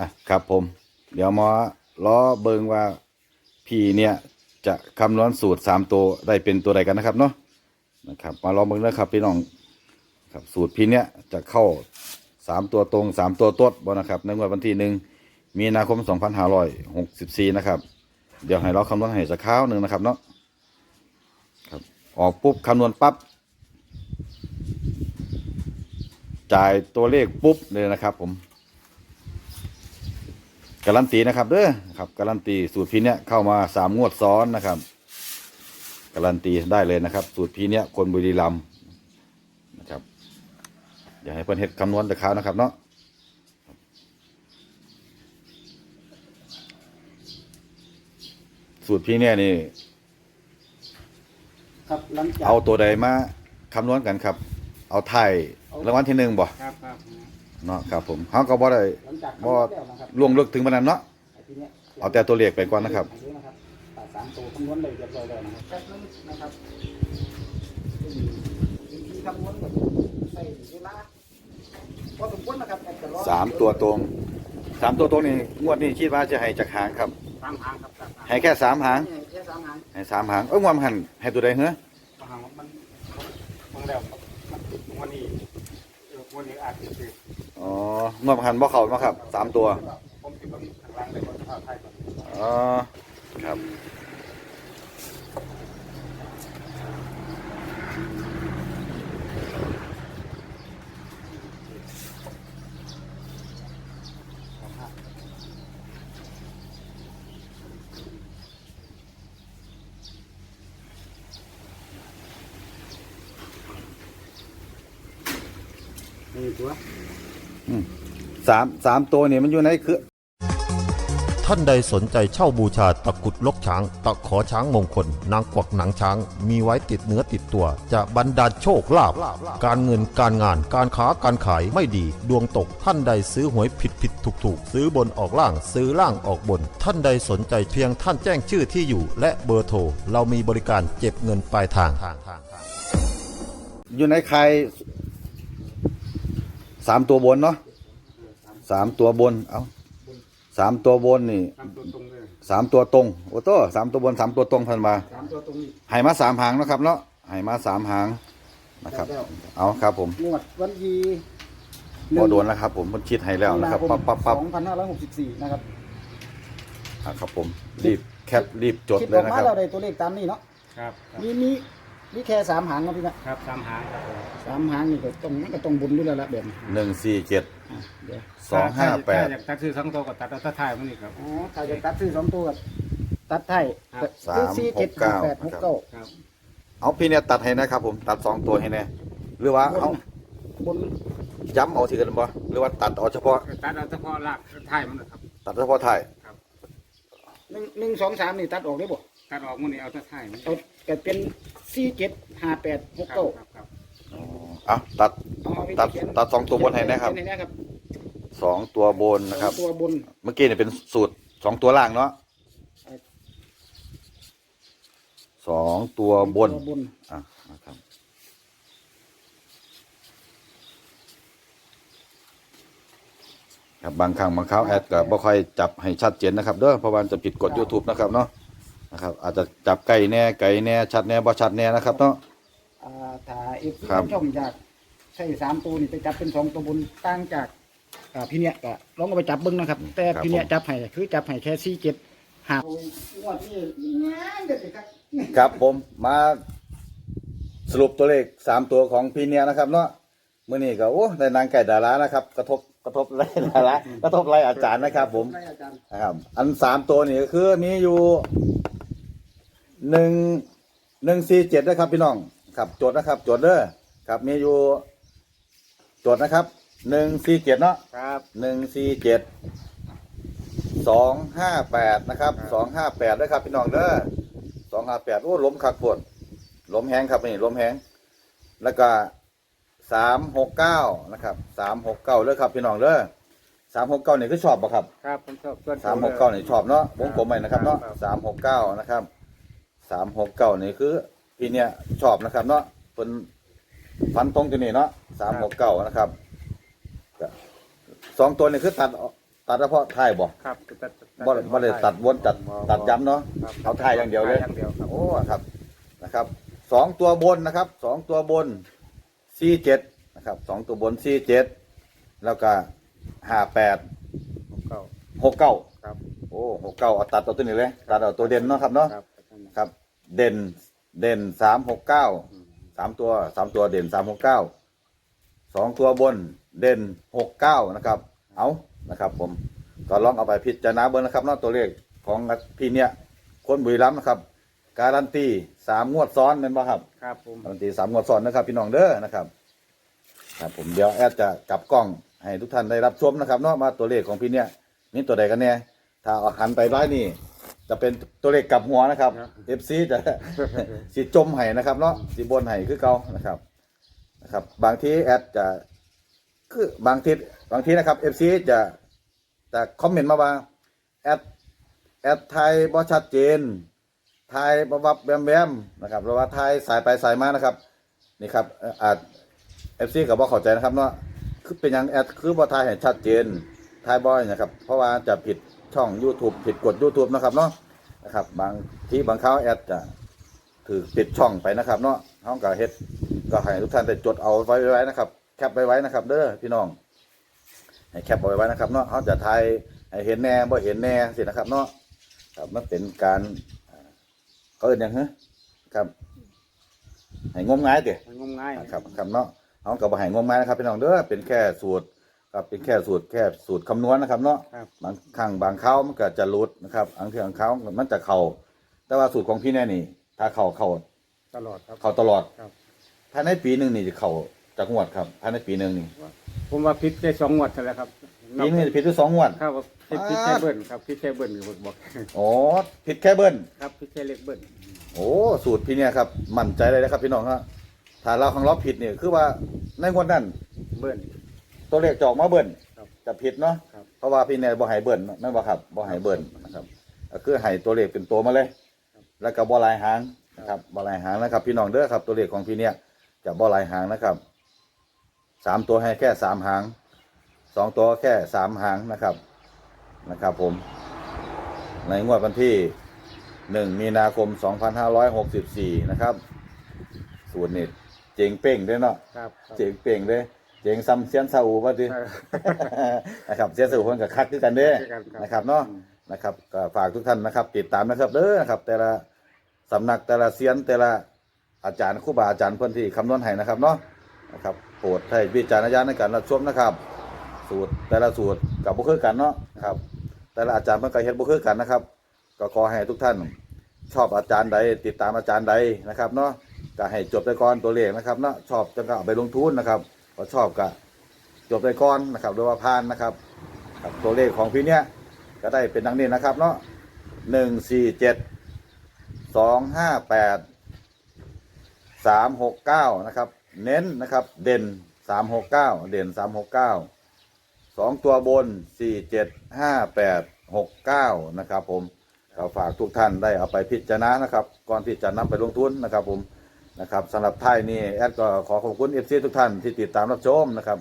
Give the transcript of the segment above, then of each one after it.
อะครับผม เดี๋ยวหมอล้อเบิงว่าพี่เนี่ยจะคำนวณสูตรสามตัวได้เป็นตัวใดกันนะครับเนาะนะครับ มาลองเบิงนะครับพี่น้องครับสูตรพี่เนี่ยจะเข้าสามตัวตรงสามตัวตดบนะครับในงวดวันที่หนึ่งมีนาคมสองพันห้าร้อยหกสิบสี่นะครับ เดี๋ยวให้เราคำนวณให้สักคราวหนึ่งนะครับเนาะครับออกปุ๊บคำนวณปั๊บจ่ายตัวเลขปุ๊บเลยนะครับผม การันตีนะครับเด้อครับการันตีสูตรพีเนี้ยเข้ามาสามงวดซ้อนนะครับ การันตีได้เลยนะครับ สูตรพีเนี้ยคนบุรีรัมย์นะครับอยากให้เพิ่นเฮ็ดคำนวณแต่คราวนะครับเนาะสูตรพีเนี้ยนี่ครับหลังจากเอาตัวใดมาคำนวณกันครับ เอาไทยรางวัลที่หนึ่งบ่ครับครับ เนาะครับผมเขาก็บ่ได้หลังจากบ่คำนวณแล้วนะครับล่วงลึกถึงปานนั้นเนาะไอ้ทีนี้ยเอาแต่ตัวเลขไปก่อนนะครับอันะครับตัดสามตัวคำนวณเลยเรียบร้อยแล้วนะครับแป๊บนึงนะครับวิธีคำนวณแบบใส่เวลาพอสมควรนะครับแต่จะรอสามตัวตรงสามตัวตรงนี่งวดนี้คิดว่าจะให้จากหางครับ สามหางครับสามหางให้แค่สามหางให้แค่สามหางให้สามหาง เอ้ยงวดมันหันให้ตัวใดเหรอสามหางมันมันแล้วมันวันนี้เออวันนี้อาจจะคือ อ๋องวดมันหันบ่เข้ามาครับสามตัวผมติดแบบข้างล่างเลยบนสภาไทยก่อนอ๋อครับนี่ตัว สามสามตัวนี่มันอยู่ในคือท่านใดสนใจเช่าบูชาตะกรุดลกช้าง ตะขอช้างมงคล นางกวักหนังช้าง มีไว้ติดเนื้อติดตัว จะบรรดาลโชคลาภการเงินการงานการค้าการขายไม่ดี ดวงตกท่านใดซื้อหวยผิดผิดถูกถูกซื้อบนออกล่างซื้อล่างออกบน ท่านใดสนใจเพียงท่านแจ้งชื่อที่อยู่ และเบอร์โทรเรามีบริการเก็บเงินปลายทางอยู่ในใครสามตัวบนเนาะ สามตัวบน เอาสามตัวบนนี่สามตัวตรงเลยสามตัวตรง โอ้โตสามตัวบนสามตัวตรงพันมาสามตัวตรงนี้ให้มาสามหางเนาะครับเนาะให้มาสามหางนะครับ แล้วเอาครับผมงวดวันที่พอโดนแล้วครับ ผมมันชิดให้แล้วนะครับปั๊บปั๊บปั๊บสองพันห้าร้อยหกสิบสี่นะครับอะครับผมรีบแคปรีบจดคิดเลอยอกนะมาครับ เราได้ตัวเลขตามนี้เนาะครับครับมีมีมีแค่สามหางนะพี่นะครับสามหางครับผมสามหางนี่ก็ต้องมันก็ต้องบุญด้วยแล้วละแบบนี้หนึ่งสี่เจ็ดอะ เดี๋ยวสองห้าแปด ถ้อยากตัดซื้อสองตัวก็ตัดเอาตัดท้ายมันนี่ครับ อ๋อถ้าจะตัดซื้อสองตัวก็ตัดไทยครับสามสี่หเจ็ดกเก้าแปดหกเก้าครับเอาพี่เนี่ยตัดให้นะครับผมตัดสองตัวให้แน่หรือว่าเอาบนย้ำเอาทีกันบ่หรือว่าตัดเอาเฉพาะตัดเอาเฉพาะรากท้ายมันนะครับ ตัดเฉพาะไทายหนึ่งหนึ่งสองสามนี่ตัดออกได้บ่ตัดออกมันนี่เอาตัดท้ายมันเอาก็เป็นสี่เจ็ดห้าแปดหกครับเก้าครับครับ เอาตัดเอาเอาไปตัดเขียนตัดสองตัวบนให้นะครับเขียให้นะครับสองตัวบนนะครับ ตัวบน เมื่อกี้เนี่ยเป็นสูตรสองตัวล่างเนาะสองตัวบนตัวบนอะนะครับครับบางครั้งบางคราวแอดก็บ่ค่อยจับให้ชัดเจนนะครับเด้อเพราะว่าจะผิดกฎ YouTube นะครับเนาะนะครับอาจจะจับไก่แน่ไก่แน่ชัดแน่บ่ชัดแน่นะครับเนาะ อ่าถ้าเอฟซีครับช่องอยากใช้สามตัวนี่ไปจับเป็นสองตัวบนต่างจากอ่าพี่เนี่ยก็ลองเอาไปจับเบิ้งนะครับ แต่พี่เนี่ยจับให้คือจับให้แค่สี่เจ็ดห้างวดนี้ง่ายเด็ดครับครับผมมาสรุปตัวเลขสามตัวของพี่เนียนะครับเนาะมื่อนี้ก็โอ้ได้นางไก่ดารานะครับ กระทบกระทบไล่ดารากระทบไล่อาจารย์นะครับ ผมได้อาจารย์นะครับ อันสามตัวนี่ก็คือมีอยู่หนึ่งหนึ่งสี่เจ็ดนะครับพี่น้อง ครับจดนะครับ จดเด้อครับมีอยู่จดนะครับหนึ่งสี่เจ็ดเนาะครับหนึ่งสี่เจ็ดสองห้าแปดนะครับสองห้าแปดด้วยครับพี่น้องเด้อสองห้าแปดโอ้ล้มคักปวดล้มแห้งครับนี่ล้มแห้งแล้วก็สามหกเก้านะครับสามหกเก้าเลยครับพี่น้องเด้อสามหกเก้านี่คือชอบปะครับครับผมชอบส่วนสามหกเก้านี่ชอบเนาะวงกลมใหม่นะครับเนาะครับสามหกเก้านะครับสามหกเก้านี่คือ พี่เนี่ยชอบนะครับ เนาะเป็นฟันธงตัวนี้เนาะสามหกเก้านะครับก็สองตัวนี่คือตัดออกตัดเฉพาะท้ายบ่ครับตัดบ่บ่ได้ตัดวนตัดตัดย้ำเนาะครับเอาท้ายอย่างเดียวเลยท้อย่างเดียวครับโอ้ครับนะครับสองตัวบนนะครับสองตัวบนสี่เจ็ดนะครับสองตัวบนสี่เจ็ดแล้วก็ห้าแปดเก้าหกเก้าครับโอ้หกเก้าเอาตัดเอาตัวนี้เลยตัดเอาตัวเด่นเนาะครับเนาะครับ ครับ เด่น เด่นสามหกเก้าอืมสามตัวสามตัวเด่นสามหกเก้าสองตัวบนเด่นหกเก้านะครับ เอานะครับ ผมก็ลองเอาไปพิจารณาเบอร์นะครับเนาะตัวเลขของพี่เนี่ย คนบุรีรัมย์นะครับ การันตีสามงวดซ้อนเป็นป่ะครับครับผมการันตีสามงวดซ้อนนะครับ พี่น้องเด้อนะครับ ครับผมเดี๋ยวแอดจะกลับกล้องให้ทุกท่านได้รับชมนะครับเนาะมาตัวเลขของพี่เนี่ยนี่ตัวใดกันเนี่ยถ้าเอาหันไปร้ายนี่ จะเป็นตัวเลขกลับหัวนะครับ FC จะ สิจมไห้นะครับเนาะสิบนไห้คือเก่านะครับนะครับ บางทีแอดจะ คือบางทีบางทีนะครับ FC จะจะคอมเมนต์มาว่าแอดแอดไทยบ่ชัดเจนไทยบวับแบมแบมนะครับหรือว่าไทยสายไปสายมานะครับนี่ครับเอ่ออาจ FC กับบ่เข้าใจนะครับเนาะคือเป็นหยังแอดคือบ่ทายให้ชัดเจนทายบ่นะครับ เพราะว่าจะผิด ช่อง YouTube ผิดกฎ YouTube นะครับเนาะนะครับ บางทีบางคราวแอดจะถือปิดช่องไปนะครับเนาะห้องกับเฮ็ดก็ให้ทุกท่านได้จดเอาไว้ไว้นะครับ แคปไว้ไว้นะครับ เด้อพี่น้องให้แคปเอาไว้ไว้นะครับเนาะเขาจะทายให้เห็นแน่บ่เห็นแน่สินะครับเนาะครับมันเป็นการอ่าเขาเอิ้นหยังฮะครับให้งมงายเด้มันงมง่ายครับครับเนาะเขากับบ่ให้งมงายนะครับพี่น้องเด้อเป็นแค่สูตร ครับเป็นแค่สูตรแค่สูตรคำนวณนะครับเนาะครับ บางครั้งบางคราวมันก็จะหลุดนะครับบางเทื่อบางคราวมันจะเข้าแต่ว่าสูตรของพี่แน่นี่ ถ้าเข้าเข้าตลอดครับ เข้าตลอดครับ ภายในปีหนึ่งนี่จะเข้าจากงวดครับภายในปีหนึ่งนี่ผมว่าพิษแค่สองงวดเท่านั้นครับปีหนึงจะผิดที่สองงวด ครับพิษพิษแค่เบิ้ลครับพิษแค่เบิ้ลคือบอกโอ้ผิดแค่เบิ้ล ครับพิษแค่เล็กเบิ้ลโอ้สูตรพี่เนี่ยครับมั่นใจเลยนะครับพี่น้องครับถ้าเราของเราผิดเนี่ยคือว่าในงวดนั้นเบิ้ล ตัวเลขจะออกมาเบิ้ลครับจะผิดเนาะครับ เพราะว่าพี่เนี่ยบ่ให้เบิ้ลนั่นบ่ครับบ่ให้เบิ้ลนะครับก็คือให้ตัวเลขเป็นตัวมาเลย แล้วก็บ่หลายหางนะครับบ่หลายหางนะครับ พี่น้องเด้อครับ ตัวเลขของพี่เนี่ยจะบ่หลายหางนะครับสามตัวให้แค่สามหางสองตัวแค่สามหางนะครับนะครับ ผม ในงวดวันที่หนึ่งมีนาคมสองพันห้าร้อยหกสิบสี่นะครับ สูตรนี่เจ๋งเป้งเด้อเนาะครับครับ เจ๋งเป้งเด้อ เจ๋งซ้ำเซียนซาอูว่าดิ นะครับเซียนซาอูเพิ่นกับคักคือกันเด้อครับครับนะครับเนาะนะครับก็ฝากทุกท่านนะครับ ติดตามนะครับเด้อนะครับ แต่ละสำนักแต่ละเซียนแต่ละอาจารย์ครูบาอาจารย์เพื่อนที่คำนวณให้นะครับเนาะนะครับโปรดให้วิจารณญาณในการรับชมนะครับ สูตรแต่ละสูตรกับบุคือกันเนาะครับ แต่ละอาจารย์เพื่อนก็เฮ็ดบุคือกันนะครับ ก็ขอให้ทุกท่าน ชอบอาจารย์ใด ติดตามอาจารย์ใดนะครับเนาะก็ให้จบไปก่อนตัวเลขนะครับเนาะชอบจังก็เอาไปลงทุนนะครับ พอชอบก็จบไปก่อนนะครับหรือว่าผ่านนะครับครับตัวเลขของพี่เนี้ยก็ได้เป็นดังนี้นะครับเนาะหนึ่งสี่เจ็ดสองห้าแปดสามหกเก้านะครับ เน้นนะครับ เด่นสามหกเก้าเด่นสามหกเก้าสองตัวบนสี่เจ็ดห้าแปดหกเก้านะครับ ผมก็ฝากทุกท่านได้เอาไปพิจารณานะครับ ก่อนที่จะนำไปลงทุนนะครับ ผม นะครับสำหรับไทยนี่แอดก็ขอขอบคุณเอฟซีทุกท่านที่ติดตามรับชมนะครับ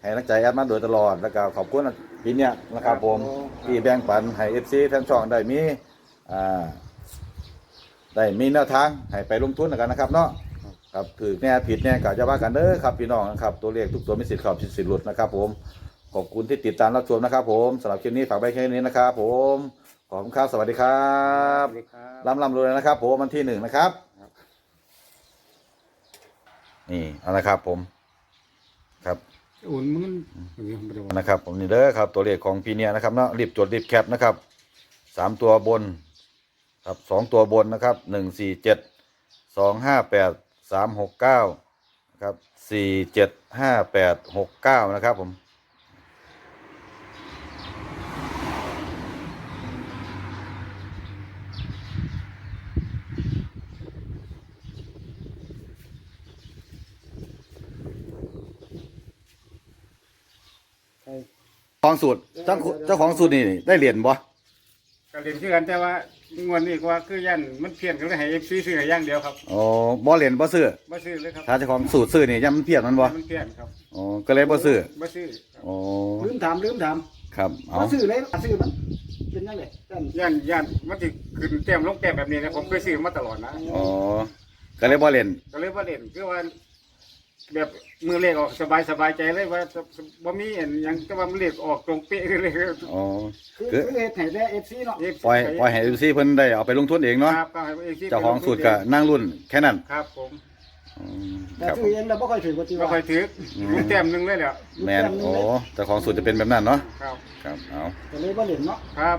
ให้นักใจแอดมาโดยตลอดแล้วก็ขอบคุณพี่เนี่ยนะครับผมที่แบ่งปันให้เอฟซีแฟนช่องได้มีอ่าได้มีแนวทางให้ไปลงทุนกันนะครับเนาะครับถือแน่ผิดแน่ก็จะว่ากันเด้อครับพี่น้องนะครับตัวเลขทุกตัวมีสิทธิ์เข้าสิทธิ์หลุดนะครับ ผมขอบคุณที่ติดตามรับชมนะครับผมสำหรับคลิปนี้ฝากไปแค่นี้นะครับ ผมขอบคุณครับสวัสดีครับสวัสดีครับร่ำร่ำรวยนะครับผมวันที่หนึ่งนะครับ นี่เอาละครับผม ครับอุ่นมึนอย่างนี้ผมไม่ได้ว่านะครับ ผมนี่เด้อครับ ตัวเลขของพี่เนี่ยนะครับเนาะรีบจดรีบแคปนะครับสามตัวบน ครับสองตัวบนนะครับหนึ่งสี่เจ็ดสองห้าแปดสามหกเก้าครับสี่เจ็ดห้าแปดหกเก้านะครับผม ของสูตรเจ้าเจ้าของสูตรนี่ได้เหรียญบ่ก็เรียนคือกันแต่ว่างวดนี้ก็ว่าคือยันมันเพี้ยนกันเลยให้เอฟซีซื้อให้อย่างเดียวครับอ๋อบ่เหรียญบ่ซื้อบ่ซื้อเลยครับถ้าเจ้าของสูตรซื้อนี่ยังมันเพี้ยนมันบ่มันเพี้ยนครับอ๋อก็เลยบ่ซื้อบ่ซื้อครับอ๋อลืมถามลืมถามครับเอาเราซื้อเลยซื้อมันเป็นยังไงท่านย่านย่านมันสิขึ้นแต้มลงแต้มแบบนี้นะผมเคยซื้อมาตลอดนะอ๋อก็เลยบ่เล่นก็เลยว่าเล่นคือว่า แบบมือเลขออกสบายสบายใจเลยว่าบ่มีอันหยังแต่ว่ามันเลขออกตรงเป๊ะเลยอ๋อคือคือคือเฮ็ดให้ได้ FC เนาะปล่อยปล่อยให้ซีเพิ่นได้เอาไปลงทุนเองเนาะครับก็ให้เองที่เจ้าของสูตรก็นั่งรุ่นแค่นั้นครับผมอืมแต่ครับ ซื้อเองเราบ่ค่อยถือว่าที่ก็ว่าค่อยถือลูกแต้มหนึงเลยแหละแม่นโอ้เจ้าของสูตรจะเป็นแบบนั้นเนาะครับ ครับเอาก็เลยบ่เล่นเนาะครับ